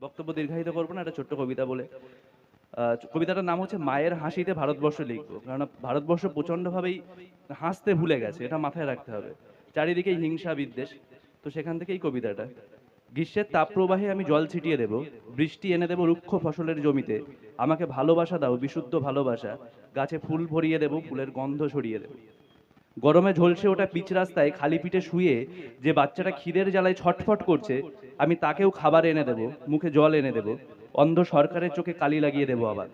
বক্তব্য দীর্ঘায়িত করব না একটা ছোট্ট কবিতা বলে। কবিতাটার নাম হচ্ছে মায়ের হাসিতে ভারতবর্ষ লিখব। কারণ ভারতবর্ষ প্রচণ্ডভাবেই হাসতে ভুলে গেছে, এটা মাথায় রাখতে হবে। চারিদিকে হিংসা, বিদ্বেষ। তো সেখান থেকেই কবিতাটা। গ্রীষ্মের তাপপ্রবাহে আমি জল ছিটিয়ে দেব, বৃষ্টি এনে দেব রুক্ষ ফসলের জমিতে। আমাকে ভালোবাসা দাও, বিশুদ্ধ ভালোবাসা। গাছে ফুল ভরিয়ে দেব, ফুলের গন্ধ ছড়িয়ে দেব। গরমে ঝলসে ওটা পিচ রাস্তায় খালি পিঠে শুয়ে যে বাচ্চাটা খিদের জ্বালায় ছটফট করছে, আমি তাকেও খাবার এনে দেব, মুখে জল এনে দেব, অন্ধ সরকারের চোখে কালি লাগিয়ে দেব আবার।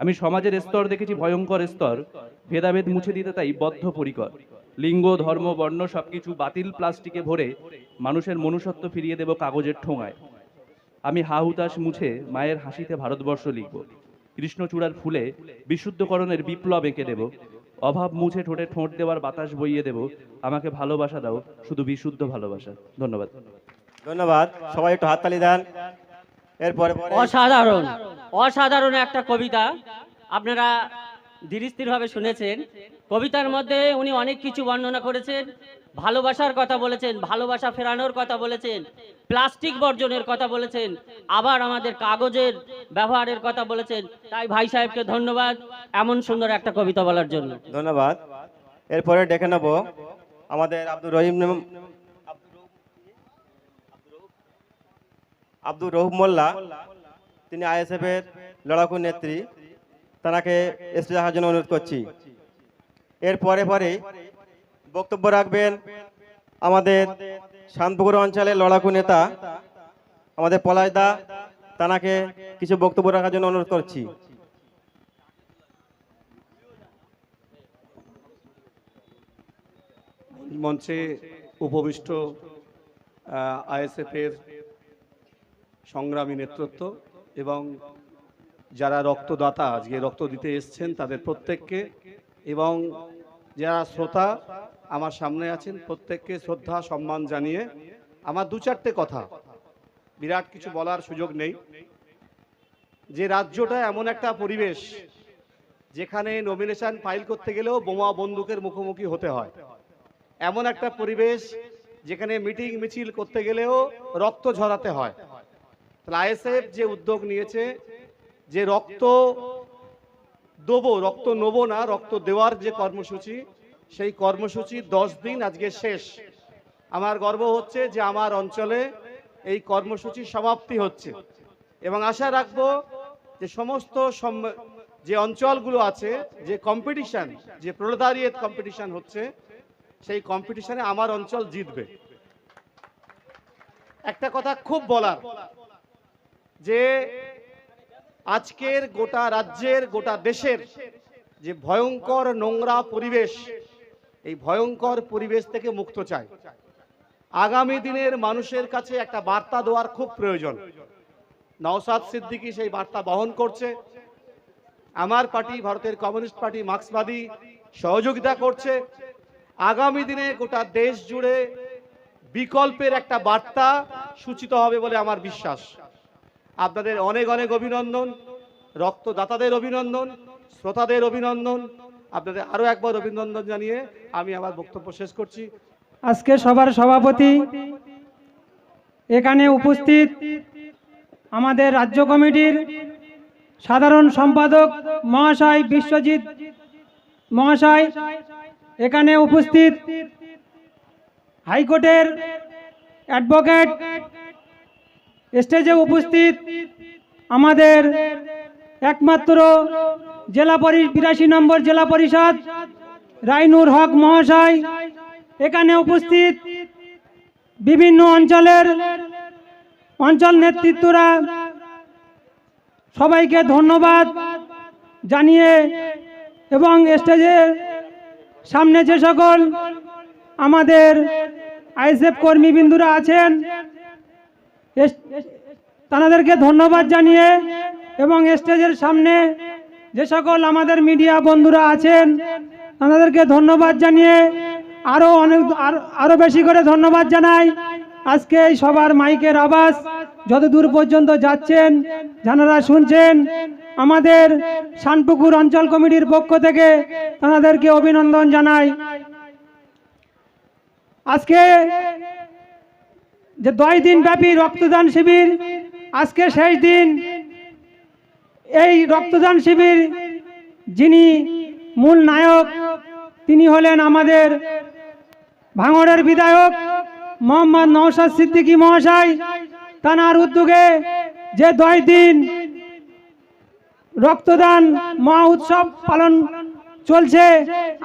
আমি সমাজের স্তর দেখেছি, ভয়ঙ্কর স্তর, ভেদাভেদ মুছে দিতে তাই বদ্ধ পরিকর। লিঙ্গ, ধর্ম, বর্ণ সবকিছু বাতিল প্লাস্টিকে ভরে মানুষের মনুষ্যত্ব ফিরিয়ে দেব কাগজের ঠোঙায়। আমি হা হুতাশ মুছে মায়ের হাসিতে ভারতবর্ষ লিখব। কৃষ্ণচূড়ার ফুলে বিশুদ্ধকরণের বিপ্লব এঁকে দেব। অভাব মুছে ঠোঁটে ঠোঁট দেওয়ার বাতাস বইয়ে দেব। আমাকে ভালোবাসা দাও শুধু বিশুদ্ধ ভালোবাসা। ধন্যবাদ। ধন্যবাদ। সবাই একটু হাততালি দেন। এরপরে অসাধারণ অসাধারণ একটা কবিতা। আপনারা ধীরস্থিরভাবে শুনেছেন। কবিতার মধ্যে উনি অনেক কিছু বর্ণনা করেছেন, ভালোবাসার কথা বলেছেন, ভালোবাসা ফেরানোর কথা বলেছেন, প্লাস্টিক বর্জনের কথা বলেছেন, আবার আমাদের কাগজের ব্যবহারের কথা বলেছেন। তাই ভাই সাহেবকে ধন্যবাদ এমন সুন্দর একটা কবিতা বলার জন্য। ধন্যবাদ। এরপরে ডেকে নেব আমাদের আব্দুর রহিম আব্দুর রহুম মোল্লা, তিনি আইএসএফ এর লড়াকু নেত্রী। তাকে স্টেজে আসার জন্য অনুরোধ করছি। এর পরে পরে বক্তব্য রাখবেন আমাদের শান্তপুকুর অঞ্চলের লড়াকু নেতা, আমাদের পলাশদা, তানাকে কিছু বক্তব্য রাখার জন্য অনুরোধ করছি। মঞ্চে উপবিষ্ট আইএসএফের সংগ্রামী নেতৃত্ব এবং যারা রক্তদাতা, আজকে রক্ত দিতে এসছেন তাদের প্রত্যেককে এবং যারা শ্রোতা আমার সামনে আছেন, প্রত্যেককে শ্রদ্ধা, সম্মান জানিয়ে আমার দু চারটে কথা। বিরাট কিছু বলার সুযোগ নেই। যে রাজ্যটা এমন একটা পরিবেশ যেখানে নমিনেশন ফাইল করতে গেলেও বোমা বন্দুকের মুখোমুখি হতে হয়। এমন একটা পরিবেশ যেখানে মিটিং মিছিল করতে গেলেও রক্ত ঝরাতে হয়। তাহলে আইএসএফ যে উদ্যোগ নিয়েছে, যে রক্ত দেবো, রক্ত নেব না, রক্ত দেওয়ার যে কর্মসূচি, সেই কর্মসূচি দশ দিন আজকে শেষ। আমার গর্ব হচ্ছে যে আমার অঞ্চলে এই কর্মসূচি সমাপ্তি হচ্ছে। এবং আশা রাখব যে সমস্ত সম- যে অঞ্চলগুলো আছে, যে কম্পিটিশান যে প্রোলেতারিয়েট কম্পিটিশান হচ্ছে, সেই কম্পিটিশানে আমার অঞ্চল জিতবে। একটা কথা খুব বলার, যে আজকের গোটা রাজ্যের, গোটা দেশের যে ভয়ঙ্কর নোংরা পরিবেশ, এই ভয়ঙ্কর পরিবেশ থেকে মুক্ত চাই। আগামী দিনের মানুষের কাছে একটা বার্তা দেওয়ার খুব প্রয়োজন। নওসাদ সিদ্দিকি সেই বার্তা বহন করছে। আমার পার্টি, ভারতের কমিউনিস্ট পার্টি, মার্ক্সবাদী সহযোগিতা করছে। আগামী দিনে গোটা দেশ জুড়ে বিকল্পের একটা বার্তা সূচিত হবে বলে আমার বিশ্বাস। আপনাদের অনেক অনেক অভিনন্দন, রক্তদাতাদের অভিনন্দন, শ্রোতাদের অভিনন্দন। আপনাদের আরও একবার অভিনন্দন জানিয়ে আমি আমার বক্তব্য শেষ করছি। আজকে সবার সভাপতি এখানে উপস্থিত আমাদের রাজ্য কমিটির সাধারণ সম্পাদক মহাশয় বিশ্বজিৎ মহাশয়। এখানে উপস্থিত হাইকোর্টের অ্যাডভোকেট স্টেজে উপস্থিত আমাদের একমাত্র জেলা পরি বিরাশি নম্বর জেলা পরিষদ রাইনুর হক মহাশয়। এখানে উপস্থিত বিভিন্ন অঞ্চলের অঞ্চল নেতৃত্বরা সবাইকে ধন্যবাদ জানিয়ে এবং স্টেজের সামনে যে সকল আমাদের আইএসএফ কর্মীবিন্দুরা আছেন তাদেরকে ধন্যবাদ জানিয়ে এবং স্টেজের সামনে যে সকল আমাদের মিডিয়া বন্ধুরা আছেন তাদেরকে ধন্যবাদ জানিয়ে আরও অনেক, আরো- আরও বেশি করে ধন্যবাদ জানাই। আজকে এই সবার মাইকের আওয়াজ যত দূর পর্যন্ত যাচ্ছেন যারা শুনছেন, আমাদের শানপুকুর অঞ্চল কমিটির পক্ষ থেকে তাদেরকে অভিনন্দন জানাই। আজকে যে দশ দিন ব্যাপী রক্তদান শিবির, আজকে শেষ দিন। এই রক্তদান শিবির যিনি মূল নায়ক, তিনি হলেন আমাদের ভাঙড়ের বিধায়ক মোহাম্মদ নওশাদ সিদ্দিকী মহাশয়। তানার উদ্যোগে যে দশ দিন রক্তদান মহা উৎসব পালন চলছে,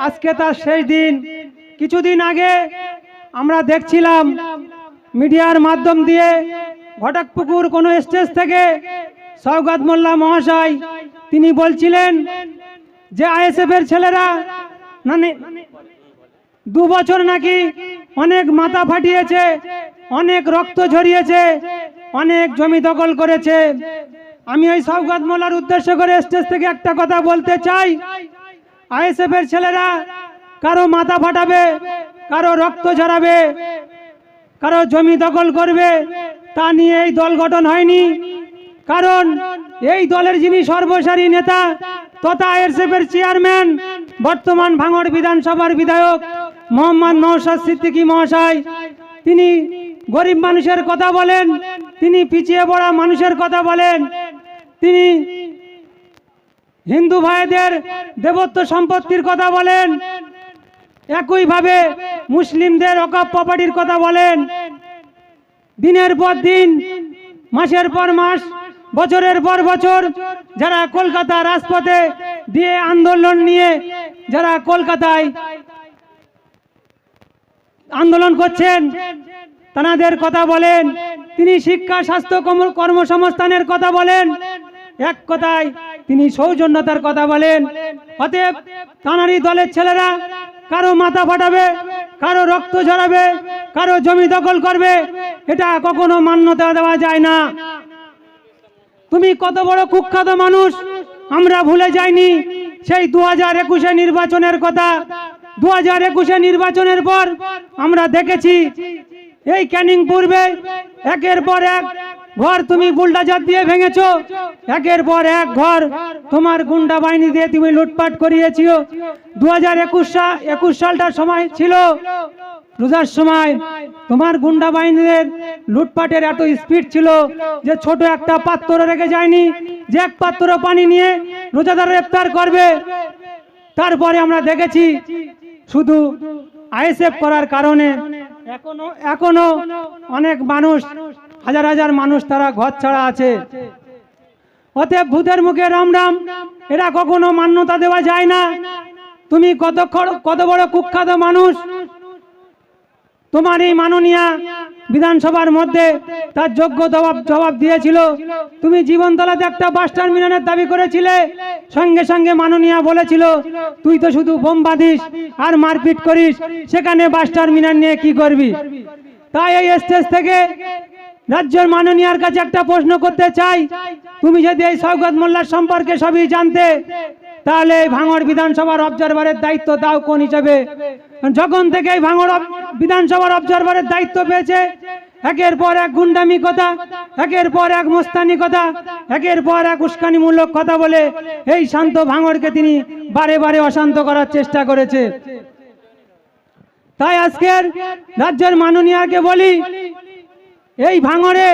আজকে তার শেষ দিন। কিছুদিন আগে আমরা দেখছিলাম মিডিয়ার মাধ্যম দিয়ে ঘটকপুকুর কোনো স্টেজ থেকে সৌগাত মোল্লা মহাশয়, তিনি বলছিলেন যে আইএসএফ এর ছেলেরা মানে দু বছর নাকি অনেক মাথা ফাটিয়েছে, অনেক রক্ত ঝরিয়েছে, অনেক জমি দখল করেছে। আমি ওই সৌগাত মোল্লার উদ্দেশ্য করে স্টেজ থেকে একটা কথা বলতে চাই। আইএসএফ এর ছেলেরা কারও মাথা ফাটাবে, কারও রক্ত ঝরাবে কারও জমি দখল করবে, তা নিয়ে এই দল গঠন হয়নি। কারণ এই দলের যিনি সর্বসারী নেতা তথা আইএসএফ এর চেয়ারম্যান, বর্তমান ভাঙড় বিধানসভার বিধায়ক মোহাম্মদ নওশাদ সিদ্দিকী মহাশয়, তিনি গরিব মানুষের কথা বলেন, তিনি পিছিয়ে পড়া মানুষের কথা বলেন, তিনি হিন্দু ভাইদের দেবত্ব সম্পত্তির কথা বলেন একইভাবে মুসলিমদের অকাপ প্রপার্টির কথা বলেন। দিনের পর দিন, মাসের পর মাস, বছরের পর বছর যারা কলকাতা রাজপথে দিয়ে আন্দোলন নিয়ে, যারা কলকাতায় আন্দোলন করছেন তানাদের কথা বলেন। তিনি শিক্ষা, স্বাস্থ্য কর্মসংস্থানের কথা বলেন। এক কথায় তিনি সৌজন্যতার কথা বলেন। অতএব তানারই দলের ছেলেরা কারও মাথা ফাটাবে, কারও রক্ত ঝরাবে, কারও জমি দখল করবে, এটা কখনো মান্যতা দেওয়া যায় না। তুমি কত বড় কুখ্যাত মানুষ, আমরা ভুলে যাইনি সেই দু হাজার একুশে নির্বাচনের কথা। দু হাজার একুশে নির্বাচনের পর আমরা দেখেছি, এই ক্যানিং পূর্বে একের পর এক ঘর তুমি বুলডাজার দিয়ে ভেঙেছো। একের পর এক ঘর তোমার গুন্ডা বাহিনী দিয়ে তুমি লুটপাট করিয়েছো দু হাজার একুশ একুশ সালটার সময় ছিল। রোজার সময় তোমার গুন্ডা বাহিনীদের লুটপাটের এত স্পিড ছিল যে ছোট একটা পাত্র রেখে যায়নি। যে এক পাত্র পানি নিয়ে রোজাদার গ্রেপ্তার করবে। তারপরে আমরা দেখেছি শুধু আইএসএফ করার কারণে এখনও এখনও অনেক মানুষ হাজার হাজার মানুষ তারা ঘর ছাড়া আছে। অতএব ভূতের মুখে রাম রাম এরা কখনো মান্যতা দেওয়া যায় না। তুমি কত কত বড় কুখ্যাত মানুষ তোমার এই মাননীয়া বিধানসভার মধ্যে তার যোগ্য জবাব জবাব দিয়েছিল। তুমি জীবনতলাতে একটা বাস টার্মিনালের দাবি করেছিলে। সঙ্গে সঙ্গে মাননীয়া বলেছিল, তুই তো শুধু বোম বাঁধিস আর মারপিট করিস, সেখানে বাস টার্মিনাল নিয়ে কি করবি? তাই এই স্টেজ থেকে রাজ্যের মাননীয়ার কাছে একটা প্রশ্ন করতে চাই। তুমি যদি এই সৌগত মোল্লার সম্পর্কে সবই জানতে তাহলে এই ভাঙড় বিধানসভার অবজারভারের দায়িত্ব দাও কোন হিসাবে? যখন থেকে এই ভাঙড় বিধানসভার অবজারভারের দায়িত্ব পেয়েছে, একের পর এক গুন্ডামি কথা, একের পর এক মোস্তানি কথা, একের পর এক উস্কানিমূলক কথা বলে এই শান্ত ভাঙড়কে তিনি বারে বারে অশান্ত করার চেষ্টা করেছে। তাই আজকের রাজ্যের মাননীয়াকে বলি, এই ভাঙড়ে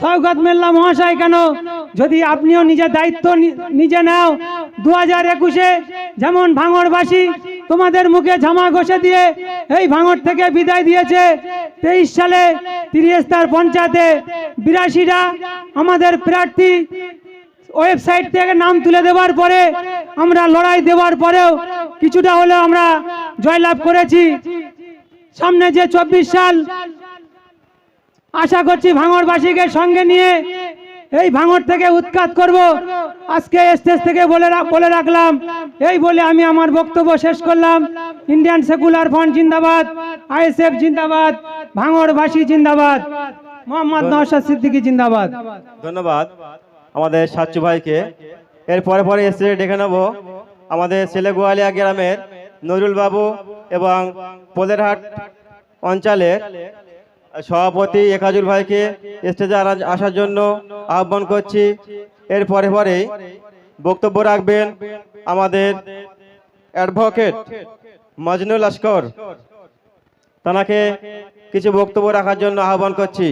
সৌগত মেল্লা মহাশয় কেন, যদি আপনিও নিজের দায়িত্ব নিজে নাও দু হাজার একুশে যেমন ভাঙড়বাসী তোমাদের মুখে ঝামা ঘষে দিয়ে এই ভাঙড় থেকে বিদায় দিয়েছে। তেইশ সালে তিরিস্তার পঞ্চায়েতে বিরাশিরা আমাদের প্রার্থী ওয়েবসাইট থেকে নাম তুলে দেওয়ার পরে আমরা লড়াই দেওয়ার পরেও কিছুটা হলেও আমরা জয়লাভ করেছি। সামনে যে চব্বিশ সাল, আশা করছি ভাঙড়বাসীকে সঙ্গে নিয়ে এই ভাঙড় থেকে উৎখাত করব। আজকে স্টেজ থেকে বলে বলে রাখলাম। এই বলে আমি আমার বক্তব্য শেষ করলাম। ইন্ডিয়ান সেকুলার ফ্রন্ট জিন্দাবাদ আইএসএফ জিন্দাবাদ ভাঙড়বাসী জিন্দাবাদ, মোহাম্মদ নওশাদ সিদ্দিকী জিন্দাবাদ। ধন্যবাদ আমাদের সাচ্চু ভাইকে। এর পরে পরে এসে ডেকে নেব আমাদের ছেলে গোয়ালিয়া গ্রামের নজরুল বাবু এবং পোদেরহাট অঞ্চলের সভাপতি একাজুল ভাইকে স্টেজে আসার জন্য আহ্বান করছি। এর পরে পরে বক্তব্য রাখবেন আমাদের অ্যাডভোকেট মজনুল লস্কর তানাকে কিছু বক্তব্য রাখার জন্য আহ্বান করছি।